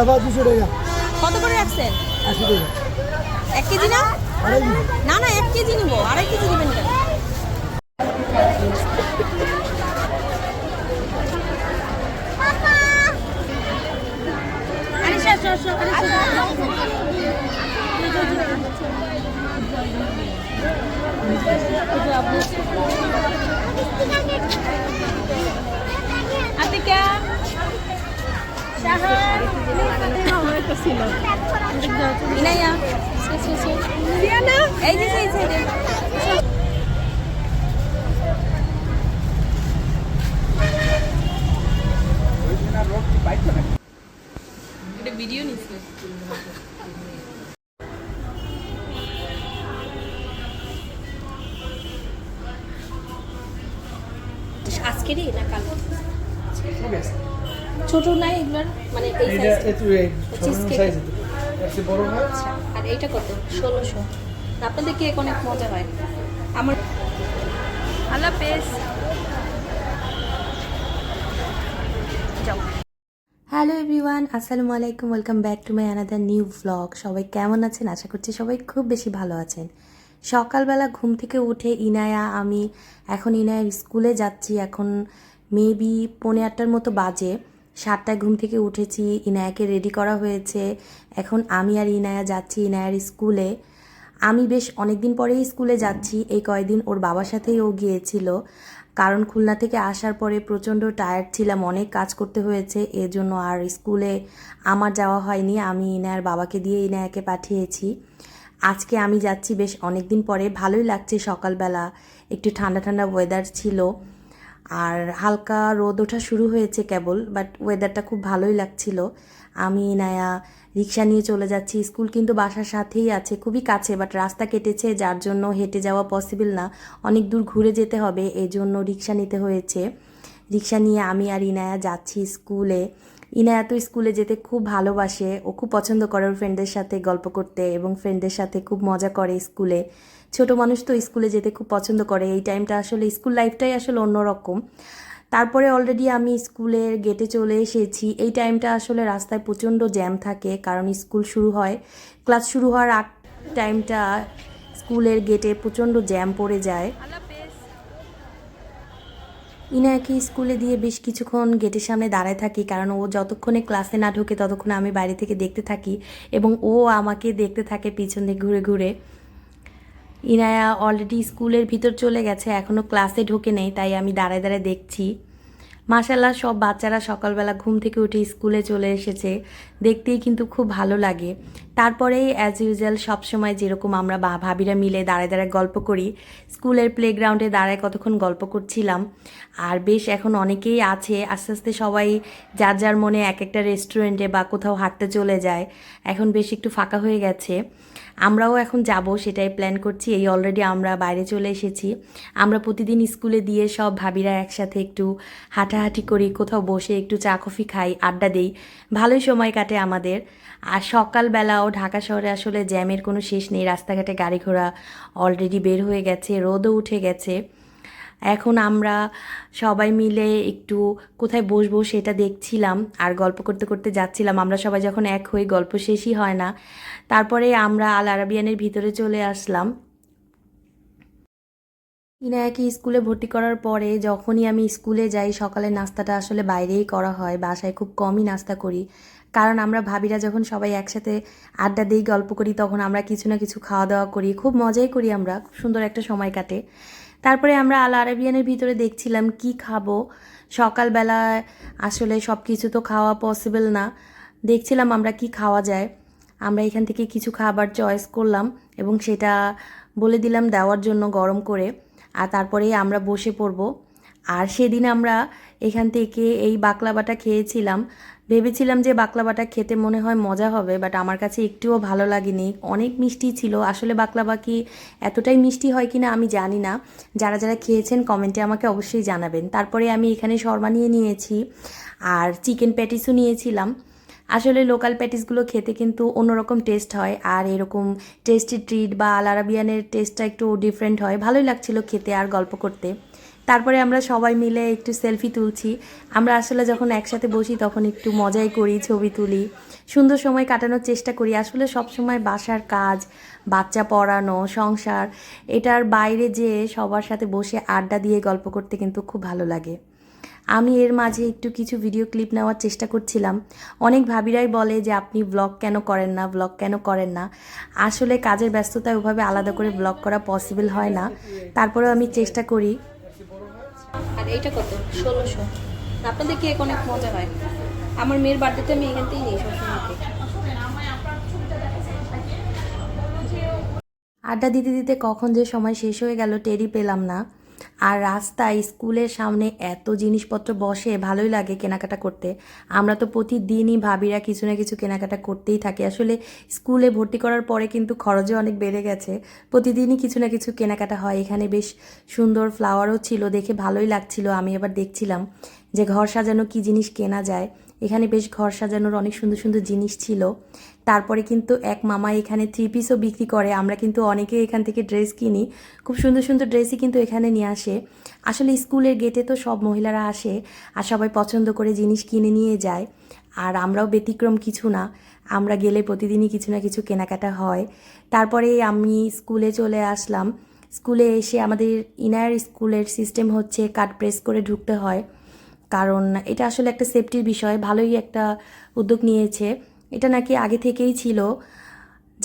এবার দুশো টাকা কত করে রাখছেন? আশি টাকা এক কেজি না? না না এক কেজি নিবো। আড়াই কেজি নেবেন কেন? আরিশা, আসো, ইনাইয়া এই যে এই সাইডে ভিডিও নিচ্ছে। আজকেরই না কাল ছোট নাই এগুলার মানে এই? সাইজ একটু বড় হয়। আচ্ছা আর এইটা কত? ষোলোশো। আপনাদের কেক অনেক মজা হয়? আমার পেস যাও। হ্যালো এভরিওয়ান আসসালামু আলাইকুম welcome back to my another new vlog সবাই কেমন আছেন? আশা করছি সবাই খুব বেশি ভালো আছেন। সকালবেলা ঘুম থেকে উঠে ইনায়া আমি এখন ইনায়ার স্কুলে যাচ্ছি। এখন মেবি পৌনে আটটার মতো বাজে। সাতটায় ঘুম থেকে উঠেছি, ইনায়াকে রেডি করা হয়েছে। এখন আমি আর ইনায়া যাচ্ছি ইনায়ার স্কুলে আমি বেশ অনেক দিন পরেই স্কুলে যাচ্ছি, এই কয়দিন ওর বাবার সাথেই ও গিয়েছিল। কারণ খুলনা থেকে আসার পরে প্রচণ্ড টায়ার্ড ছিলাম, অনেক কাজ করতে হয়েছে, এজন্য আর স্কুলে আমার যাওয়া হয়নি। আমি ইনায়ার বাবাকে দিয়ে ইনায়াকে পাঠিয়েছি। আজকে আমি যাচ্ছি বেশ অনেক দিন পরে, ভালোই লাগছে সকালবেলা। একটু ঠান্ডা ঠান্ডা ওয়েদার ছিল। আর হালকা রোদ ওঠা শুরু হয়েছে কেবল বাট ওয়েদারটা খুব ভালোই লাগছিল। আমি, নায়া রিক্সা নিয়ে চলে যাচ্ছি। স্কুল কিন্তু বাসার সাথেই আছে, খুবই কাছে বাট রাস্তা কেটেছে, যার জন্য হেঁটে যাওয়া পসিবল না। অনেক দূর ঘুরে যেতে হবে এই জন্য রিক্সা নিতে হয়েছে। রিক্সা নিয়ে আমি আর ইনায়া যাচ্ছি স্কুলে। ইনায়া তো স্কুলে যেতে খুব ভালোবাসে। ও খুব পছন্দ করে ওর ফ্রেন্ডদের সাথে গল্প করতে এবং ফ্রেন্ডদের সাথে খুব মজা করে স্কুলে। ছোট মানুষ তো স্কুলে যেতে খুব পছন্দ করে। এই টাইমটা আসলে স্কুল লাইফটাই আসলে অন্যরকম। তারপরে অলরেডি আমি স্কুলের গেটে চলে এসেছি। এই টাইমটা আসলে রাস্তায় প্রচণ্ড জ্যাম থাকে, কারণ স্কুল শুরু হয়। ক্লাস শুরু হওয়ার আগ টাইমটা স্কুলের গেটে প্রচণ্ড জ্যাম পড়ে যায়। ইনায়াকে স্কুলে দিয়ে বেশ কিছুক্ষণ গেটের সামনে দাঁড়ায় থাকি, কারণ ও যতক্ষণে ক্লাসে না ঢোকে ততক্ষণে আমি বাইরে থেকে দেখতে থাকি এবং ও আমাকে দেখতে থাকে পিছন দিকে ঘুরে ঘুরে। ইনায়া অলরেডি স্কুলের ভিতর চলে গেছে এখনও ক্লাসে ঢোকে নেই, তাই আমি দাঁড়ায় দাঁড়ায় দেখছি। মাশাল্লাহ সব বাচ্চারা সকালবেলা ঘুম থেকে উঠে স্কুলে চলে এসেছে, দেখতেই কিন্তু খুব ভালো লাগে। তারপরেই অ্যাজ ইউজুয়াল সবসময় যেরকম আমরা বা ভাবিরা মিলে দাঁড়ায় দাঁড়ায় গল্প করি, স্কুলের প্লেগ্রাউন্ডে দাঁড়ায় কতক্ষণ গল্প করছিলাম। আর বেশ, এখন অনেকেই আছে, আস্তে আস্তে সবাই যার যার মনে এক একটা রেস্টুরেন্টে বা কোথাও হাঁটতে চলে যায়, এখন বেশ একটু ফাঁকা হয়ে গেছে। আমরাও এখন যাব, সেটাই প্ল্যান করছি। এই অলরেডি আমরা বাইরে চলে এসেছি। আমরা প্রতিদিন স্কুলে দিয়ে সব ভাবিরা একসাথে একটু হাঁটাহাঁটি করি, কোথাও বসে একটু চা, কফি খাই, আড্ডা দেই। ভালোই সময় কাটে আমাদের। আর সকালবেলাও ঢাকা শহরে আসলে জ্যামের কোনো শেষ নেই। রাস্তাঘাটে গাড়ি ঘোড়া অলরেডি বের হয়ে গেছে, রোদও উঠে গেছে। এখন আমরা সবাই মিলে একটু কোথায় বসবো সেটা দেখছিলাম আর গল্প করতে করতে যাচ্ছিলাম। আমরা সবাই যখন এক হই গল্প শেষই হয় না। তারপরে আমরা আল আরাবিয়ানের ভিতরে চলে আসলাম। ইনায়াকে স্কুলে ভর্তি করার পরে যখনই আমি স্কুলে যাই, সকালের নাস্তাটা আসলে বাইরেই করা হয়। বাসায় খুব কমই নাস্তা করি। কারণ আমরা ভাবিরা যখন সবাই একসাথে আড্ডা দিই, গল্প করি, তখন আমরা কিছু না কিছু খাওয়া দাওয়া করি, খুব মজাই করি আমরা, খুব সুন্দর একটা সময় কাটে। তারপরে আমরা আল আরাবিয়ানের ভিতরে দেখছিলাম কি খাব। সকালবেলা আসলে সব কিছু তো খাওয়া পসিবল না। দেখছিলাম আমরা কি খাওয়া যায়। আমরা এখান থেকে কিছু খাবার চয়েস করলাম এবং সেটা বলে দিলাম দেওয়ার জন্য গরম করে, আর তারপরেই আমরা বসে পড়ব। আর সেদিন আমরা এখান থেকে এই বাকলাবাটা খেয়েছিলাম। ভেবেছিলাম যে বাকলাবাটা খেতে মনে হয় মজা হবে বাট আমার কাছে একটুও ভালো লাগেনি। অনেক মিষ্টি ছিল। আসলে বাকলাবা কি এতটাই মিষ্টি হয় কিনা আমি জানি না। যারা যারা খেয়েছেন কমেন্টে আমাকে অবশ্যই জানাবেন। তারপরে আমি এখানে শর্মা নিয়ে নিয়েছি আর চিকেন প্যাটিসও নিয়েছিলাম। আসলে লোকাল প্যাটিসগুলো খেতে কিন্তু অন্যরকম টেস্ট হয় আর এরকম টেস্টি ট্রিট বা আল আরাবিয়ানের টেস্টটা একটু ডিফারেন্ট হয়। ভালোই লাগছিল খেতে আর গল্প করতে। তারপরে আমরা সবাই মিলে একটু সেলফি তুলছি। আমরা আসলে যখন একসাথে বসি তখন একটু মজাই করি, ছবি তুলি। সুন্দর সময় কাটানোর চেষ্টা করি। আসলে সব সময় বাসার কাজ, বাচ্চা পড়ানো, সংসার, এটার বাইরে যেয়ে সবার সাথে বসে আড্ডা দিয়ে গল্প করতে কিন্তু খুব ভালো লাগে। আমি এর মাঝে একটু কিছু ভিডিও ক্লিপ নেওয়ার চেষ্টা করছিলাম। অনেক ভাবিরাই বলে যে, আপনি ব্লগ কেন করেন না? ব্লগ কেন করেন না? আসলে কাজের ব্যস্ততায় ওভাবে আলাদা করে ব্লগ করা পসিবল হয় না। তারপরেও আমি চেষ্টা করি আর এইটা কত? ষোলোশো। আপনাদের কেক অনেক মজা হয়? আমার মেয়ের বার্থডেতে আমি এখান থেকেই নিই সবসময়। আড্ডা দিতে দিতে কখন যে সময় শেষ হয়ে গেল টেরি পেলাম না। আর রাস্তায় স্কুলের সামনে এত জিনিসপত্র বসে, ভালোই লাগে কেনাকাটা করতে। আমরা তো প্রতিদিনই ভাবিরা কিছু না কিছু কেনাকাটা করতেই থাকি। আসলে স্কুলে ভর্তি করার পরে কিন্তু খরচও অনেক বেড়ে গেছে। প্রতিদিনই কিছু না কিছু কেনাকাটা হয়। এখানে বেশ সুন্দর ফ্লাওয়ারও ছিল, দেখে ভালোই লাগছিল। আমি এবার দেখছিলাম যে ঘর সাজানো কি জিনিস কেনা যায়। এখানে বেশ ঘর সাজানোর অনেক সুন্দর সুন্দর জিনিস ছিল। তারপরে কিন্তু এক মামা এখানে থ্রি পিসও বিক্রি করে। আমরা কিন্তু অনেকে এখান থেকে ড্রেস কিনি। খুব সুন্দর সুন্দর ড্রেসই কিন্তু এখানে নিয়ে আসে। আসলে স্কুলের গেটে তো সব মহিলারা আসে আর সবাই পছন্দ করে জিনিস কিনে নিয়ে যায়। আর আমরাও ব্যতিক্রম কিছু না। আমরা গেলে প্রতিদিনই কিছু না কিছু কেনাকাটা হয়। তারপরে আমি স্কুলে চলে আসলাম। স্কুলে এসে আমাদের ইনার স্কুলের সিস্টেম হচ্ছে কার্ড প্রেস করে ঢুকতে হয়। কারণ এটা আসলে একটা সেফটির বিষয়। ভালোই একটা উদ্যোগ নিয়েছে। এটা নাকি আগে থেকেই ছিল।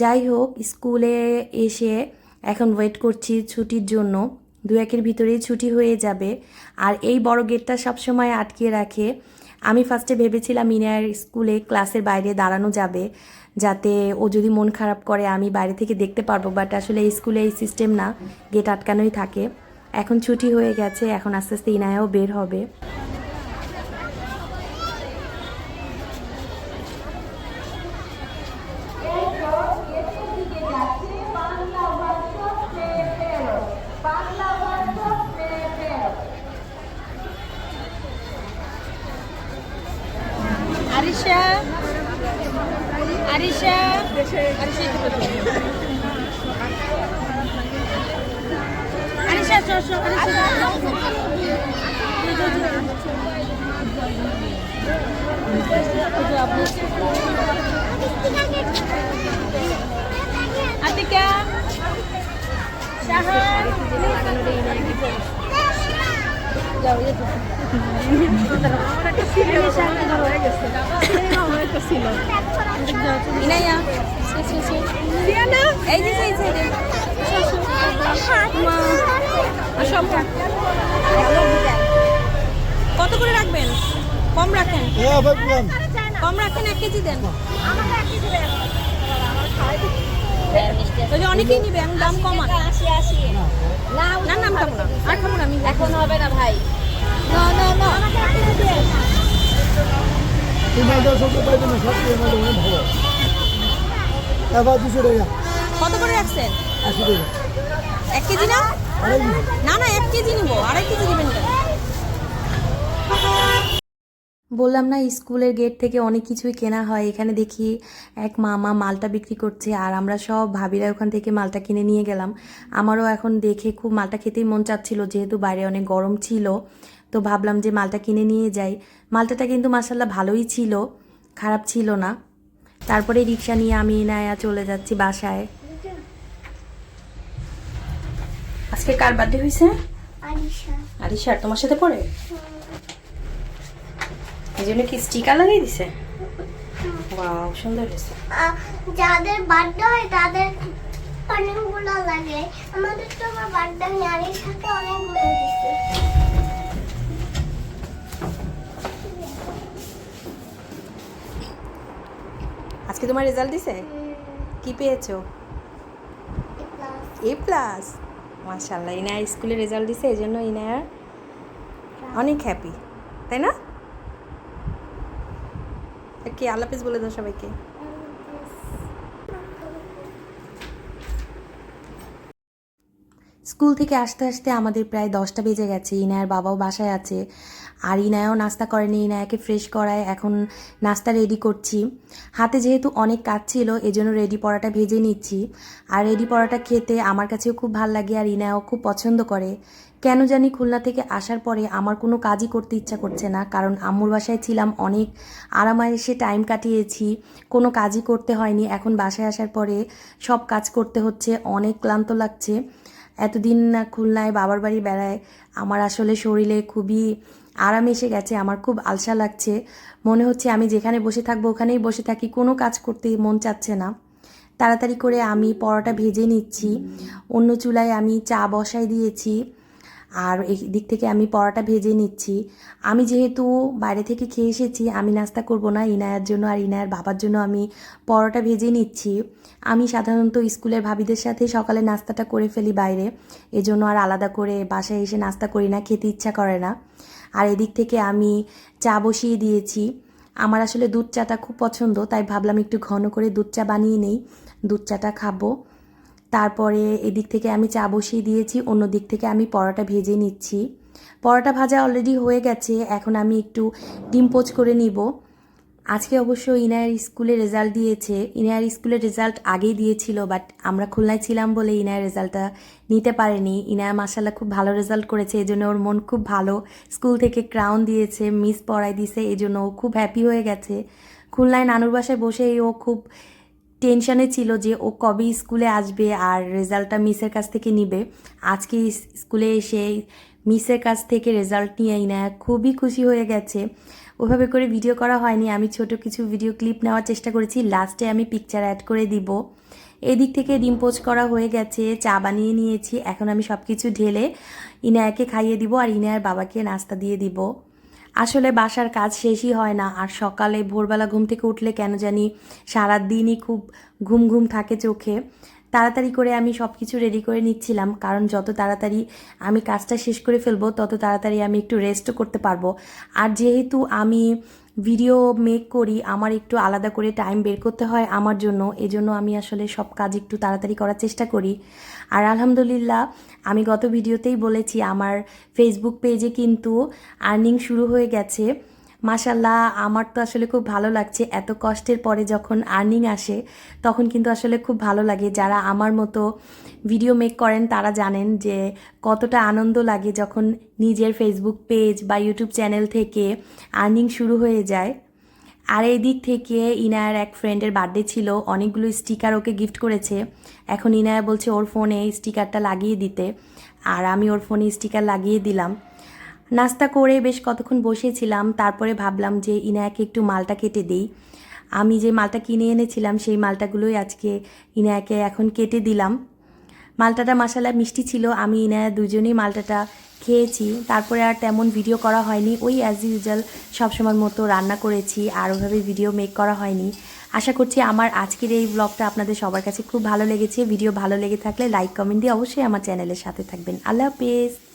যাই হোক, স্কুলে এসে এখন ওয়েট করছি ছুটির জন্য। দু একের ভিতরেই ছুটি হয়ে যাবে। আর এই বড় গেটটা সবসময় আটকিয়ে রাখে। আমি ফার্স্টে ভেবেছিলাম ইনার স্কুলে ক্লাসের বাইরে দাঁড়ানো যাবে, যাতে ও যদি মন খারাপ করে, আমি বাইরে থেকে দেখতে পারব। বাট আসলে স্কুলে এই সিস্টেম না গেট আটকানোই থাকে। এখন ছুটি হয়ে গেছে, এখন আস্তে আস্তে ইনায়াও বের হবে আরিশা আরিশা আরিশা একটু কত করে রাখবেন? কম রাখেন। হ্যাঁ কম রাখেন এক কেজি দেন। ওই যে অনেকেই নিবে আমি দাম কমান না না আমি খাব না আর খাব না আমি এখন হবে না ভাই। না না না। না কত করে রাখছেন? আশি এক কেজি না? না না এক কেজি নিবো আড়াই কেজি দিবেন কেন? বললাম না স্কুলের গেট থেকে অনেক কিছুই কেনা হয়। এখানে দেখি এক মামা মালটা বিক্রি করছে আর আমরা সব ভাবিরা ওখান থেকে মালটা কিনে নিয়ে গেলাম। আমারও এখন দেখে খুব মালটা খেতেই মন চাচ্ছিল যেহেতু বাইরে অনেক গরম ছিল তো ভাবলাম যে মালটা কিনে নিয়ে যাই। মালটাটা কিন্তু মাসাল্লাহ ভালোই ছিল খারাপ ছিল না। তারপরে রিক্সা নিয়ে আমি নায়া চলে যাচ্ছি বাসায়। আজকে কার বার্থডে হয়েছে আরিশার তোমার সাথে পড়ে? এই জন্য কি স্টিকার লাগিয়ে দিছে? ওয়াও সুন্দর হয়েছে। যাদের বার্থডে হয় তাদের অনেকগুলো লাগে। আমাদের তো আমার বার্থডে এর সাথে অনেকগুলো দিচ্ছে আজকে তোমার রেজাল্ট দিছে? কি পেয়েছ? এ প্লাস মাশাল্লাহ ইনায়ার স্কুলে রেজাল্ট দিছে এই জন্য ইনায়ার অনেক হ্যাপি তাই না কি আল্লাপিস বলে দাও সবাইকে। স্কুল থেকে আসতে আসতে আমাদের প্রায় দশটা বেজে গেছে। ইনায়ার বাবাও বাসায় আছে। আর ইনায়াও নাস্তা করেনি, ইনায়াকে ফ্রেশ করায়। এখন নাস্তা রেডি করছি। হাতে যেহেতু অনেক কাজ ছিল, এজন্য রেডি পরাটা ভেজে নিচ্ছি। আর রেডি পরাটা খেতে আমার কাছেও খুব ভালো লাগে আর ইনায়াও খুব পছন্দ করে। কেন জানি খুলনা থেকে আসার পরে আমার কোনো কাজই করতে ইচ্ছা করছে না, কারণ আম্মুর বাসায় ছিলাম অনেক আরামায়েসে টাইম কাটিয়েছি, কোনো কাজই করতে হয়নি। এখন বাসায় আসার পরে সব কাজ করতে হচ্ছে, অনেক ক্লান্ত লাগছে। এতদিন না খুলনায় বাবার বাড়ি বেড়ায়, আমার আসলে শরীরে খুবই আরাম এসে গেছে, আমার খুব আলসা লাগছে। মনে হচ্ছে আমি যেখানে বসে থাকব ওখানেই বসে থাকি, কোনো কাজ করতে মন চাচ্ছে না। তাড়াতাড়ি করে আমি পরোটা ভেজে নিচ্ছি, অন্য চুলায় আমি চা বসাই দিয়েছি। আর এই দিক থেকে আমি পরোটা ভেজে নিচ্ছি। আমি যেহেতু বাইরে থেকে খেয়ে এসেছি, আমি নাস্তা করব না। ইনায়ার জন্য আর ইনায়ার বাবার জন্য আমি পরোটা ভেজে নিচ্ছি। আমি সাধারণত স্কুলের ভাবিদের সাথে সকালে নাস্তাটা করে ফেলি বাইরে। এজন্য আর আলাদা করে বাসায় এসে নাস্তা করি না, খেতে ইচ্ছা করে না। আর এদিক থেকে আমি চা বসিয়ে দিয়েছি। আমার আসলে দুধ চাটা খুব পছন্দ, তাই ভাবলাম একটু ঘন করে দুধ চা বানিয়ে নেই। দুধ চাটা খাব। তারপরে এদিক থেকে আমি চা বসিয়ে দিয়েছি, অন্য দিক থেকে আমি পরোটা ভেজে নিচ্ছি। পরোটা ভাজা অলরেডি হয়ে গেছে, এখন আমি একটু ডিম পোচ করে নিব। আজকে অবশ্য ইনায়ার স্কুলে রেজাল্ট দিয়েছে। ইনায়ার স্কুলের রেজাল্ট আগেই দিয়েছিল বাট আমরা খুলনায় ছিলাম বলে ইনায়ের রেজাল্টটা নিতে পারেনি। ইনায়া মাসাল্লাহ খুব ভালো রেজাল্ট করেছে এই জন্য ওর মন খুব ভালো। স্কুল থেকে ক্রাউন দিয়েছে মিস পড়াই দিছে এই জন্য ও খুব হ্যাপি হয়ে গেছে। খুলনায় নানুর বাসায় বসেই ও খুব টেনশনে ছিল যে ও কবে স্কুলে আসবে আর রেজাল্টটা মিসের কাছ থেকে নিবে। আজকে স্কুলে এসে মিসের কাছ থেকে রেজাল্ট নিয়ে না খুবই খুশি হয়ে গেছে। ওভাবে করে ভিডিও করা হয়নি। আমি ছোট কিছু ভিডিও ক্লিপ নেওয়ার চেষ্টা করেছি। লাস্টে আমি পিকচার অ্যাড করে দিব। এদিক থেকে ডিম পোচ করা হয়ে গেছে, চা বানিয়ে নিয়েছি। এখন আমি সব কিছু ঢেলে ইনায়াকে খাইয়ে দিব আর ইনায়ার বাবাকে নাস্তা দিয়ে দিব। আসলে বাসার কাজ শেষই হয় না। আর সকালে ভোরবেলা ঘুম থেকে উঠলে কেন জানি সারা দিনই খুব ঘুম ঘুম থাকে চোখে। তাড়াতাড়ি করে আমি সব কিছু রেডি করে নিচ্ছিলাম, কারণ যত তাড়াতাড়ি আমি কাজটা শেষ করে ফেলব, তত তাড়াতাড়ি আমি একটু রেস্টও করতে পারব। আর যেহেতু আমি ভিডিও মেক করি, আমার একটু আলাদা করে টাইম বের করতে হয় আমার জন্য, এজন্য আমি আসলে সব কাজ একটু তাড়াতাড়ি করার চেষ্টা করি। আর আলহামদুলিল্লাহ, আমি গত ভিডিওতেই বলেছি, আমার ফেসবুক পেজে কিন্তু আর্নিং শুরু হয়ে গেছে। মাশাল্লাহ, আমার তো আসলে খুব ভালো লাগছে। এত কষ্টের পরে যখন আর্নিং আসে, তখন কিন্তু আসলে খুব ভালো লাগে। যারা আমার মতো ভিডিও মেক করেন, তারা জানেন যে কতটা আনন্দ লাগে যখন নিজের ফেসবুক পেজ বা ইউটিউব চ্যানেল থেকে আর্নিং শুরু হয়ে যায়। আর এই দিক থেকে ইনায়ার এক ফ্রেন্ডের বার্থডে ছিল, অনেকগুলো স্টিকার ওকে গিফট করেছে। এখন ইনায়া বলছে, ওর ফোনে স্টিকারটা লাগিয়ে দিতে। আর আমি ওর ফোনে স্টিকার লাগিয়ে দিলাম। নাস্তা করে বেশ কতক্ষণ বসেছিলাম, তারপরে ভাবলাম যে ইনায়াকে একটু মালটা কেটে দিই। আমি যে মালটা কিনে এনেছিলাম, সেই মালটাগুলোই আজকে ইনায়াকে এখন কেটে দিলাম। মালটাটা মশালা মিষ্টি ছিল, আমি ইনায়া দুজনেই মালটাটা খেয়েছি। তারপরে আর তেমন ভিডিও করা হয়নি, ওই অ্যাজ ইউজুয়াল সবসময়ের মতো রান্না করেছি, আর ওভাবে ভিডিও মেক করা হয়নি। আশা করছি আমার আজকের এই ব্লগটা আপনাদের সবার কাছে খুব ভালো লেগেছে। ভিডিও ভালো লেগে থাকলে লাইক কমেন্ট দিয়ে অবশ্যই আমার চ্যানেলের সাথে থাকবেন। আল্লাহ হাফেজ।